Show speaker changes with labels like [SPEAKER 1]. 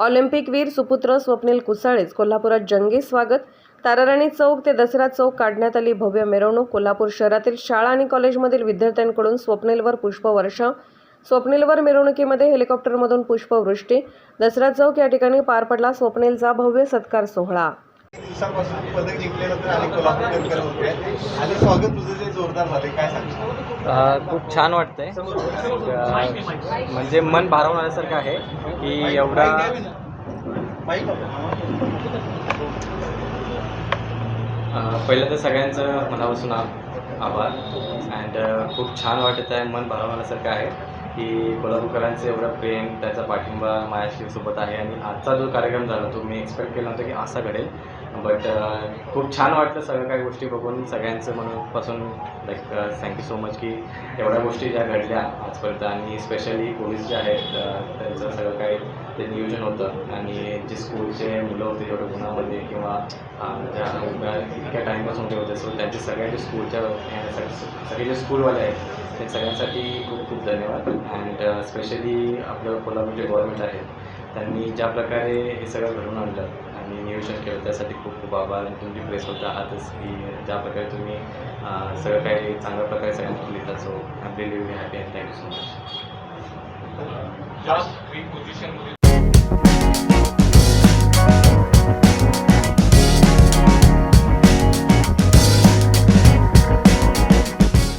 [SPEAKER 1] ऑलिम्पिकवीर सुपुत्र स्वप्नील कुसाळेच कोल्हापुरात जंगी स्वागत. ताराराणी चौक ते दसरा चौक काढण्यात आली भव्य मिरवणूक. कोल्हापूर शहरातील शाळा आणि कॉलेजमधील विद्यार्थ्यांकडून स्वप्नीलवर पुष्पवर्षाव स्वप्नीलवर मिरवणुकीमध्ये हेलिकॉप्टरमधून पुष्पवृष्टी. दसरा चौक या ठिकाणी पार पडला स्वप्नीलचा भव्य सत्कार सोहळा.
[SPEAKER 2] दिवसापासून पदक जिंकल्यानंतर आणि होते आणि स्वागत तुझं जे जोरदार झाले काय
[SPEAKER 3] खूप छान वाटतंय. म्हणजे मन भारावून आल्यासारखं आहे की एवढा पहिलं तर सगळ्यांचं मनापासून आभार. अँड खूप छान वाटत आहे मन भारावून आल्यासारखं आहे. की कोल्हापूरकरांचं एवढं प्रेम त्याचा पाठिंबा माझ्याशी आहे आणि आजचा जो कार्यक्रम झाला तो मी एक्सपेक्ट केला होता की असा घडेल. बट खूप छान वाटलं सगळ्या काही गोष्टी बघून सगळ्यांचं मनापासून लाईक थँक्यू सो मच की एवढ्या गोष्टी ज्या घडल्या आजपर्यंत. आणि स्पेशली पोलीस जे आहेत त्यांचं सगळं काही ते नियोजन होतं. आणि जे स्कूलचे मुलं होते जेवढे गुन्हामध्ये किंवा ज्या इतक्या टाईमपासून ते होते सो त्यांचे सगळ्यांचे स्कूलच्या सगळे जे स्कूलवाले आहेत ते सगळ्यांसाठी खूप खूप धन्यवाद. अँड स्पेशली uh, आपलं कोल्हापूर जे गव्हर्नमेंट आहे त्यांनी ज्या प्रकारे हे सगळं घडून आणलं आणि नियोजन केलं त्यासाठी खूप खूप आभार. आणि तुम्ही प्रेस होता आहातच की ज्या प्रकारे तुम्ही uh, सगळं काही चांगल्या प्रकारे सगळ्यांना लिहिता so I live happy and thank you so much